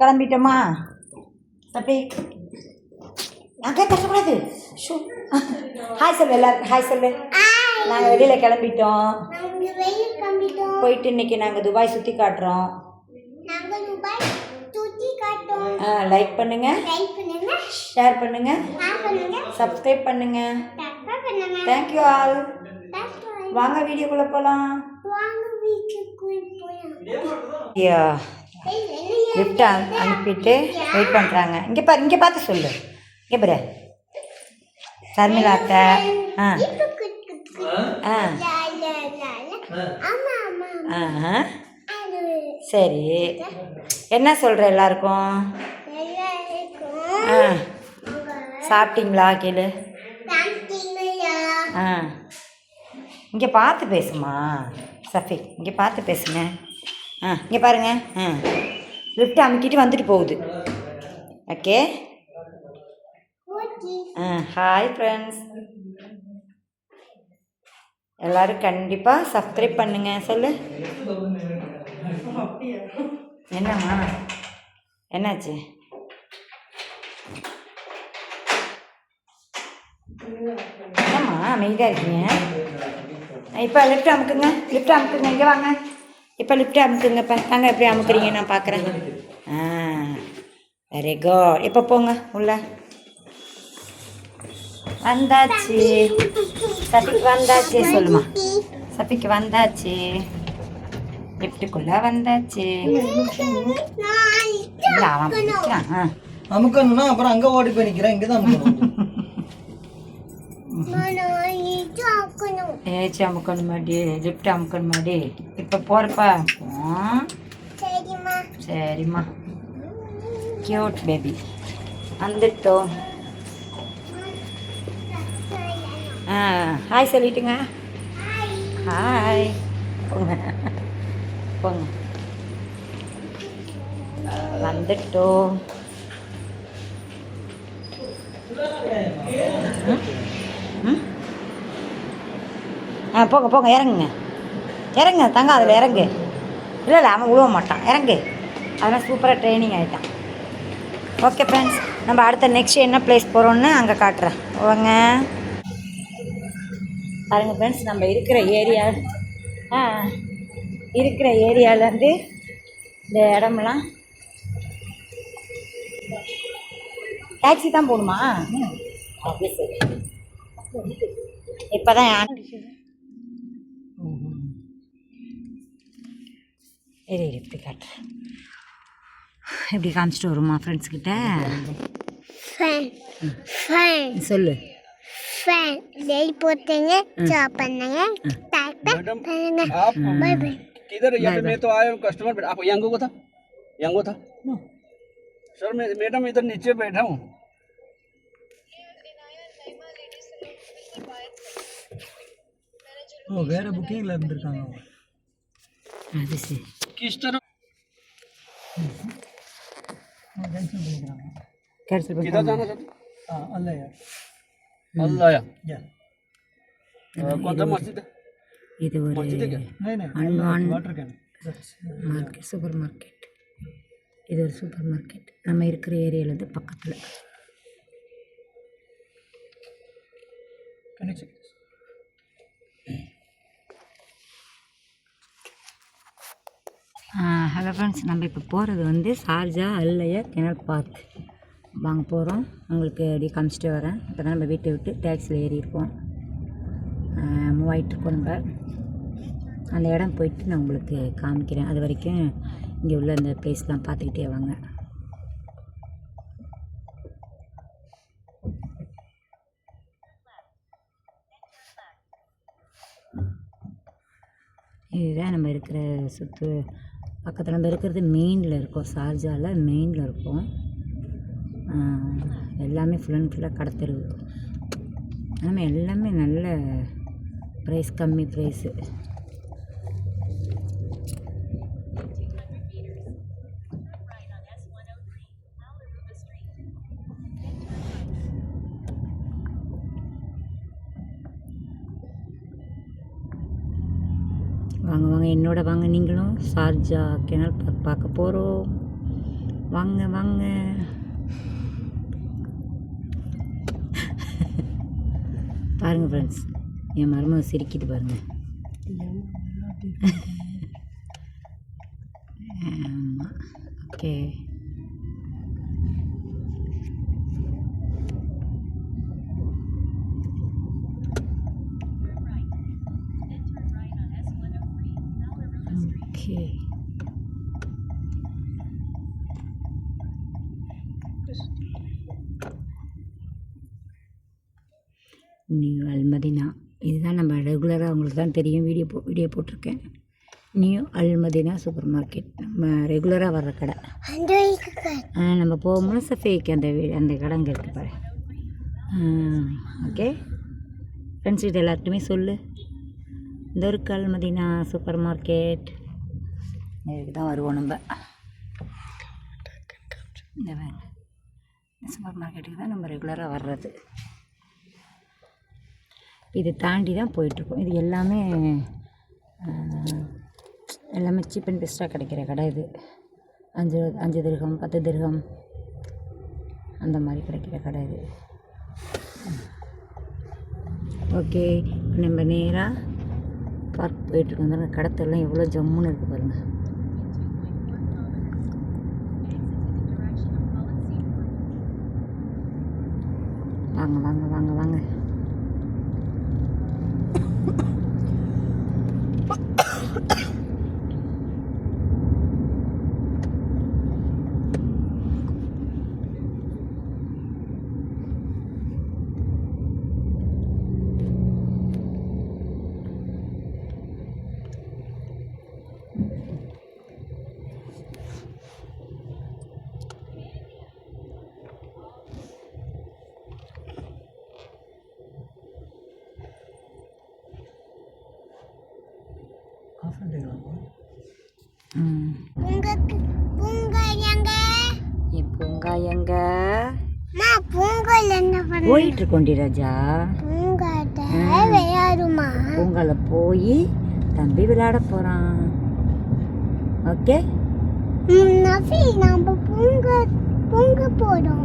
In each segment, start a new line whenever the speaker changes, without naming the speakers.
கிளம்பிட்டோமா? சபி அங்கே கஷ்டப்படாது shoe. Hi சொல்லு எல்லாருக்கும் ஹாய் சொல்லு நாங்கள் வெளியில் கிளம்பிட்டோம். போயிட்டு இன்னைக்கு நாங்கள் துபாய் சுற்றி காட்டுறோம்.
காட்டோம்
லைக் பண்ணுங்கள்
பண்ணுங்க.
ஷேர்
பண்ணுங்க.
சப்ஸ்கிரைப்
பண்ணுங்க. Thank you all.
வாங்க வீடியோக்குள்ளே போகலாம்
வாங்க வீட்டுக்குள்ள போலாம்
ஐயா
ஏய், என்னையா?
லிஃப்ட் அனுப்பிட்டு வெயிட் பண்ணுறாங்க இங்கே பாரு இங்கே பார்த்து சொல்லு. இங்கே பாரு. சர்மிளா அத்தை ஆ. ஆ. ஆ சரி. என்ன சொல்கிற எல்லாருக்கும்? ஆ. சாப்பிட்டீங்களா கேளு. ஆ. இங்கே பார்த்து பேசுமா சஃபி. இங்கே பார்த்து பேசுங்க. ஆ இங்கே பாருங்க. ஆ. லிஃப்ட் அமுக்கிட்டு வந்துட்டு போகுது. ஓகே ஆ ஹாய் ஃப்ரெண்ட்ஸ் எல்லாரும் கண்டிப்பாக சப்ஸ்கிரைப் பண்ணுங்க. சொல்லு. என்னம்மா? என்னாச்சு? என்னம்மா அமைதியாக இருக்கீங்க? இப்போ லிஃப்ட் அமுக்குங்க. லிஃப்ட் அமுக்குங்க. இங்கே வாங்க. இப்போ லிஃப்ட் அமுக்குங்க இப்போ தாங்க எப்படி அமுக்குறீங்க? நான் பார்க்குறேன் ஆ வெரி குட் இப்போ போங்க? உள்ள. வந்தாச்சு. சபிக்கு வந்தாச்சு. சொல்லுமா. சபிக்கு வந்தாச்சு. லிஃப்ட்டுக்குள்ளே வந்தாச்சு. இல்லை அவன் பிடிக்கிறான் ஆ.
அமுக்கணும்னா அப்புறம் அங்க ஓடி போய் நிக்கிறேன். இங்கதான் அமுக்கணும்.
நான் இது ஆக்கணும்.
ஏச்சி அமுக்கணும் மாடி லிஃப்ட் அமுக்கணும் மாடி இப்போ போகிறப்பா
சரிம்மா.
கியூட் பேபி வந்துட்டோம் ஆ ஹாய் சொல்லிட்டுங்க. ஹாய் போங்க. போங்க. வந்துட்டோம்? ஆ போங்க போங்க இறங்குங்க. இறங்குங்க தங்க அதில் இறங்கு. இல்லை இல்லை அவன் விழுவ மாட்டான். இறங்கு. அதெல்லாம் சூப்பராக ட்ரைனிங் ஆகிட்டான் ஓகே ஃப்ரெண்ட்ஸ் நம்ம அடுத்த நெக்ஸ்ட் என்ன பிளேஸ் போகிறோன்னு அங்கே காட்டுறேன். வாங்க பாருங்க ஃப்ரெண்ட்ஸ் நம்ம இருக்கிற ஏரியா ஆ இருக்கிற ஏரியாவிலேருந்து இந்த இடமெல்லாம் டாக்ஸி தான் போகணுமா? அப்படி சரி. இப்போ தான் இரு இரு, இப்படி காட்டுறேன் இப்படி காமிச்சிட்டு வருமா ஃப்ரெண்ட்ஸ் கிட்ட
ஃபேன் ஃபேன்
சொல்லு
ஃபேன் டெய் போட்டுங்க ஜாப் பண்ணுங்க டைப் பண்ணுங்க
आप
பை பை
किधर यहाँ पे मैं तो आया हूँ कस्टमर बैठा आप यंगो को था यंगो था सर मैं मैडम इधर नीचे बैठा हूँ ஓ வேற புக்கிங்ல இருந்திருக்காங்க
அது சரி
किस तरह
கேன்சல்
किधर
பண்ணி
जाना चाहते हाँ अल्लाह यार अल्लाह यार कौन सा मस्जिद है
இது ஒரு
मस्जिद है क्या नहीं नहीं
அன்வான்
water
can market supermarket இது ஒரு சூப்பர் மார்க்கெட் நம்ம இருக்கிற ஏரியாவிலேருந்து பக்கத்தில் ஹலோ ஃப்ரெண்ட்ஸ் நம்ம இப்போ போகிறது வந்து சார்ஜா அல்லையா கிணல் பார்க் வாங்க போகிறோம் உங்களுக்கு அப்படியே காமிச்சிட்டு வரேன். இப்போ தான் நம்ம வீட்டை விட்டு டேக்ஸியில் ஏறியிருக்கோம். மூவ் நம்ம அந்த இடம் போயிட்டு நான் உங்களுக்கு காமிக்கிறேன். அது வரைக்கும் இங்கே உள்ள அந்த ப்ளேஸ்லாம் பார்த்துக்கிட்டே வாங்க. இதுதான் நம்ம இருக்கிற சுற்று பக்கத்தில் நம்ம இருக்கிறது மெயினில் இருக்கோம். ஷார்ஜாவில் மெயினில் இருக்கோம். எல்லாமே ஃபுல் அண்ட் ஃபுல்லாக கடத்தருவு. ஆனால் எல்லாமே நல்ல ப்ரைஸ் கம்மி ப்ரைஸு வாங்க வாங்க என்னோட வாங்க நீங்களும் ஷார்ஜா கிணல் பார்க் பார்க்க போகிறோம் வாங்க வாங்க. பாருங்கள் ஃப்ரெண்ட்ஸ் என் மருமக சிரிக்குது பாருங்கள் ஆமாம் ஓகே நியூ அல்மதினா. இதுதான் நம்ம ரெகுலராக அவங்களுக்கு தான் தெரியும். வீடியோ போ வீடியோ போட்டிருக்கேன். நியூ அல்மதினா சூப்பர் மார்க்கெட் நம்ம ரெகுலராக வர்ற கடை. ஆ, நம்ம போகும்போது சஃபேக்கு அந்த வீ அந்த கடை அங்கே இருக்கு பாரு. ஓகே ஃப்ரெண்ட்ஸ் கிட்ட எல்லார்ட்டுமே சொல்லு. இந்த ஒரு அல்மதினா சூப்பர் மார்க்கெட் இதுக்கு தான் வருவோம் நம்ம. இந்த இந்த சூப்பர் மார்க்கெட்டுக்கு தான் நம்ம ரெகுலராக வர்றது. இதை தாண்டி தான் போயிட்டுருக்கோம். இது எல்லாமே எல்லாமே சீப் அண்ட் பெஸ்ட்டாக கிடைக்கிற கடை இது. அஞ்சு அஞ்சு திருகம் பத்து திருகம் அந்த மாதிரி கிடைக்கிற கடை இது. ஓகே நம்ம நேராக பார்க் போயிட்டுருக்கோம். அந்த கடத்தெல்லாம் எவ்வளோ ஜம்முன்னு இருக்குது பாருங்கள் வாங்க வாங்க வாங்க வாங்க ம்
உங்களுக்கு பூங்கா எங்க
என் பூங்கா எங்க? போயிட்டு இருக்கோண்டி ராஜா. பூங்கால போய் தம்பி விளையாட போகிறான் ஓகே?
நம்ம பூங்க பூங்க போறோம்.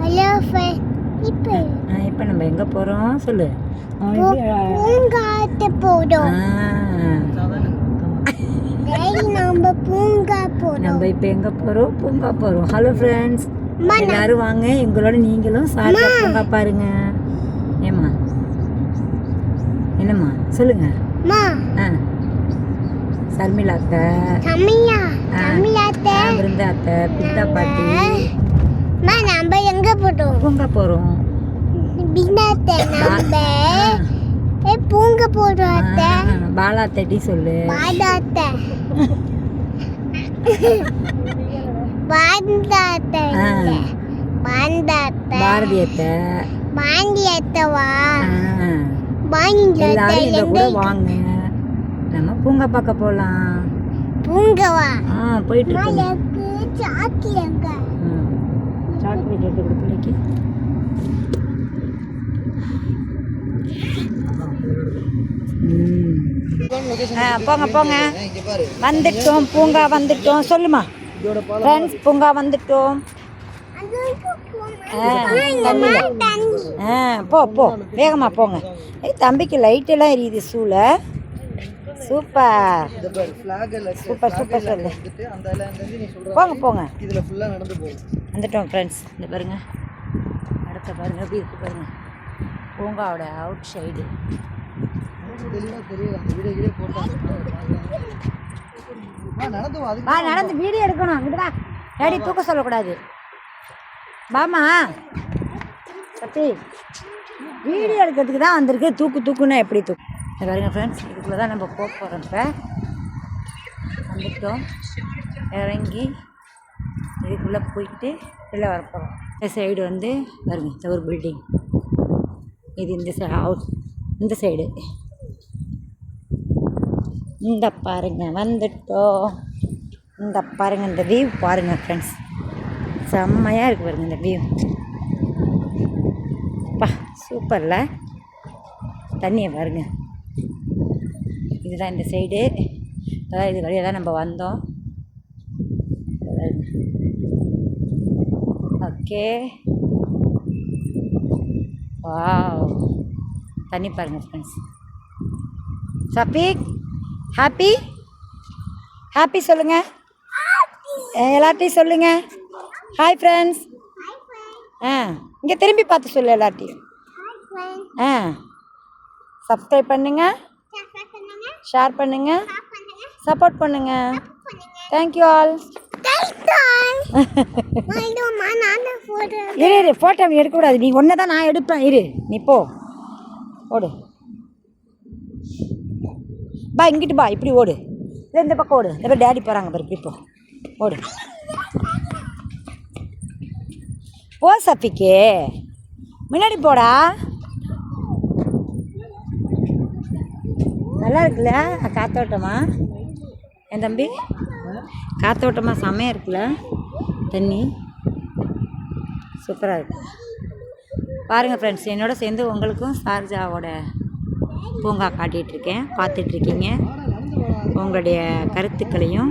ஹலோ இப்போ
இப்போ. நம்ம எங்கே போகிறோம் சொல்லு. ஆ,
டேய் நம்ம பூங்கா போறோம்.
நம்ம இப்போ எங்கே போகிறோம் பூங்கா போகிறோம் ஹலோ ஃப்ரெண்ட்ஸ் எல்லாரும் வாங்க. எங்களோட நீங்களும் சாப்பிட பூங்கா பாருங்க. ஏம்மா? என்னம்மா? சொல்லுங்க. ஆ. சர்மிளா அத்தை. ஆ.
தமிழாத்த
ஆ, பிருந்தா அத்தை பித்தா பாட்டி.
போறோம்
பூங்கா போகிறோம்
பின்னாத்த நம்ம. ஏ பூங்க போறோம் அத்தை.
பாலா அத்தைட்டி சொல்லு?
பாதாத்த பாந்தாத்த
ஆ.
பாந்தாத்த
பாரதி அத்தை
பாண்டி அத்தவா
ஆ.
பாண்டி
எல்லாரும் எங்க கூட வாங்க. நம்ம பூங்கா பார்க்க போகலாம்
பூங்கவா?
ஆ போயிட்டு இருக்கோம்.
எனக்கு
ம். ஆ போங்க போங்க. வந்துட்டோம் பூங்கா வந்துட்டோம். சொல்லுமா. ஃப்ரெண்ட்ஸ் பூங்கா வந்துட்டோம். ஆ போ போ. வேகமாக போங்க. ஏய் தம்பிக்கு லைட் எல்லாம் எரியுது சூழ. சூப்பர். சூப்பர் சூப்பர் சொல்லு போங்க போங்க.
இதில் ஃபுல்லாக நடந்து போகும்.
வந்துட்டோம் ஃப்ரெண்ட்ஸ் இந்த பாருங்க. அடுத்த பாருங்க எப்படி இருக்கு பாருங்க. பூங்காவோட அவுட் சைடு
வா,
நடந்து வீடியோ எடுக்கணும். அங்கிட்டு வா. டேடி தூக்க சொல்லக்கூடாது. வாமா சத்தி வீடியோ எடுக்கிறதுக்கு தான் வந்திருக்கு. தூக்கு தூக்குன்னா எப்படி தூக்கு? பாருங்க ஃப்ரெண்ட்ஸ் இதுக்குள்ளே தான் நம்ம போக போகிறோம் இப்போ. வந்துட்டோம். இறங்கி இதுக்குள்ளே போய்கிட்டு உள்ளே வரப்போகிறோம் இந்த சைடு வந்து வருங்க இந்த ஒரு பில்டிங் இது இந்த சை ஹவுஸ் இந்த சைடு இந்த பாருங்க வந்துட்டோம். இந்த பாருங்க இந்த வியூ பாருங்க ஃப்ரெண்ட்ஸ் செம்மையாக இருக்குது பாருங்க இந்த வியூ சூப்பர்ல தண்ணியை பாருங்க. இதுதான் இந்த சைடு அதான் இது வழியாக தான் நம்ம வந்தோம். ஓகே. வாவ். தண்ணி பாருங்கள் ஃப்ரெண்ட்ஸ் சஃபீக் ஹாப்பி? ஹாப்பி சொல்லுங்கள் எல்லார்ட்டையும் சொல்லுங்கள் ஹாய் ஃப்ரெண்ட்ஸ் ஆ இங்கே திரும்பி பார்த்து சொல்லு எல்லார்ட்டையும். ஆ சப்ஸ்கிரைப் பண்ணுங்கள் ஷேர் பண்ணுங்கள் சப்போர்ட் பண்ணுங்கள் தேங்க்யூ ஆல் இரு இரு ஃபோட்டோ எடுக்கக்கூடாது நீ ஒன்றை தான் நான் எடுப்பேன். இரு நீ போ. ஓடு. பா இங்கிட்டு பா. இப்படி ஓடு. இல்லை இந்த பக்கம் ஓடு. இந்த டேடி போகிறாங்க பாரு இப்படி போ. ஓடு. போ சஃபிக்கு. முன்னாடி போடா. நல்லா இருக்குல்ல? காத்தோட்டமா? என் தம்பி? காத்தோட்டமா செமையாக இருக்குல்ல? தண்ணி. சூப்பராக இருக்கு. பாருங்கள் ஃப்ரெண்ட்ஸ் என்னோட சேர்ந்து உங்களுக்கும் சார்ஜாவோட பூங்கா காட்டிகிட்ருக்கேன் பார்த்துட்ருக்கீங்க உங்களுடைய கருத்துக்களையும்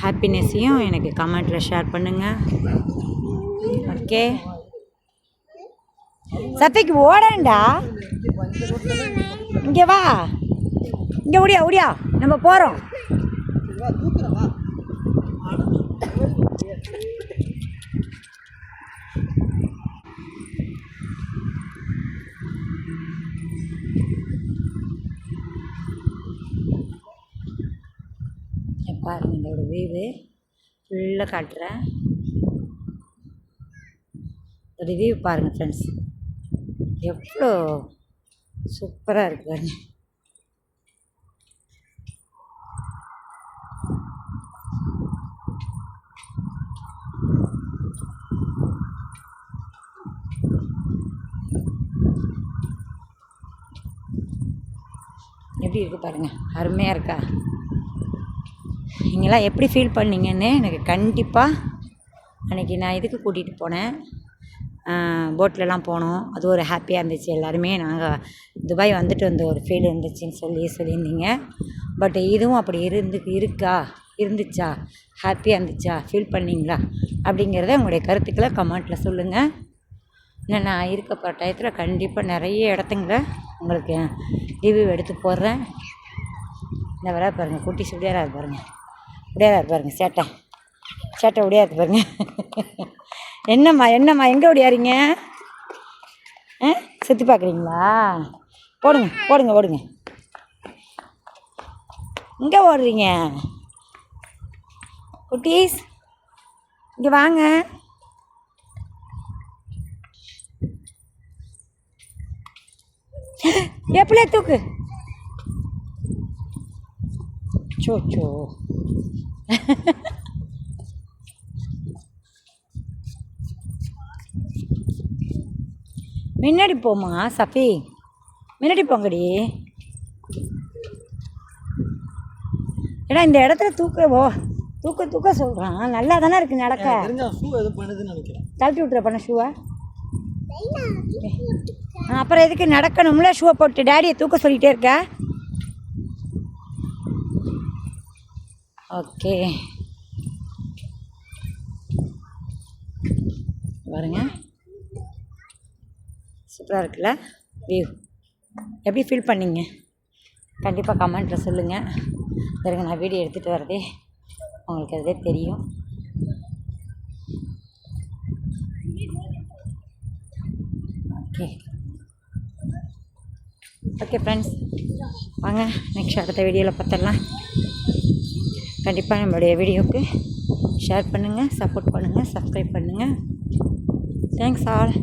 ஹாப்பினஸையும் எனக்கு கமெண்ட்டில் ஷேர் பண்ணுங்கள் ஓகே சத்தைக்கு ஓடண்டா இங்கே வா. இங்கே ஓடியா ஓடியா. நம்ம போகிறோம் பாருங்கள் பாருங்க வியூவு ஃபுல்லாக காட்டுறேன். இதோட வியூ பாருங்கள் ஃப்ரெண்ட்ஸ் எவ்வளோ சூப்பராக இருக்குது பாருங்கள் எப்படி இருக்கு பாருங்க? அருமையாக இருக்கா? நீங்களாம் எப்படி ஃபீல் பண்ணீங்கன்னு எனக்கு கண்டிப்பாக அன்றைக்கி நான் இதுக்கு கூட்டிகிட்டு போனேன். போட்லலாம் போனோம். அது ஒரு ஹாப்பியாக இருந்துச்சு. எல்லாருமே நாங்கள் துபாய் வந்துட்டு வந்த ஒரு ஃபீல் இருந்துச்சுன்னு சொல்லி சொல்லியிருந்தீங்க. பட் இதுவும் அப்படி இருந்து இருக்கா? இருந்துச்சா? ஹாப்பியாக இருந்துச்சா? ஃபீல் பண்ணீங்களா? அப்படிங்கிறத உங்களுடைய கருத்துக்களை கமெண்ட்டில் சொல்லுங்கள் இன்னும் நான் இருக்க டயத்தில் கண்டிப்பாக நிறைய இடத்துங்கள உங்களுக்கு ரிவ்யூ எடுத்து போடுறேன். இந்த வர பாருங்கள் குட்டி சுடியாராக பாருங்க உடையாராக பாருங்க சேட்டை. சேட்டை உடையாது பாருங்க. என்னம்மா என்னம்மா எங்கே ஓடியாரீங்க ஆ சுற்றி பார்க்குறீங்களா? போடுங்க போடுங்க ஓடுங்க எங்கே ஓடுறீங்க? குட்டீஸ் இங்கே வாங்க. எப்படியே தூக்கு. சோ சோ முன்னாடி போமா சஃபி. முன்னாடி போங்கடி. ஏன்னா இந்த இடத்துல தூக்க ஓ தூக்க தூக்க சொல்கிறான் நல்லா தானே இருக்கு நடக்க. கழட்டி விட்ற பண்ண ஷூவை அப்புறம் எதுக்கு நடக்கணும்ல? ஷூவை போட்டு. டேடியை தூக்க சொல்லிகிட்டே இருக்க? ஓகே. பாருங்க. சூப்பராக இருக்குல்ல? வியூ எப்படி ஃபீல் பண்ணீங்க? கண்டிப்பாக கமெண்ட்டில் சொல்லுங்கள் பாருங்க நான் வீடியோ எடுத்துகிட்டு வரதே உங்களுக்கு அதே தெரியும். ஓகே ஓகே ஃப்ரெண்ட்ஸ் வாங்க நெக்ஸ்ட் அடுத்த வீடியோவில் பார்த்துடலாம். கண்டிப்பாக நம்மளுடைய வீடியோவுக்கு ஷேர் பண்ணுங்கள் சப்போர்ட் பண்ணுங்கள் சப்ஸ்கிரைப் பண்ணுங்கள் தேங்க்ஸ் ஆல்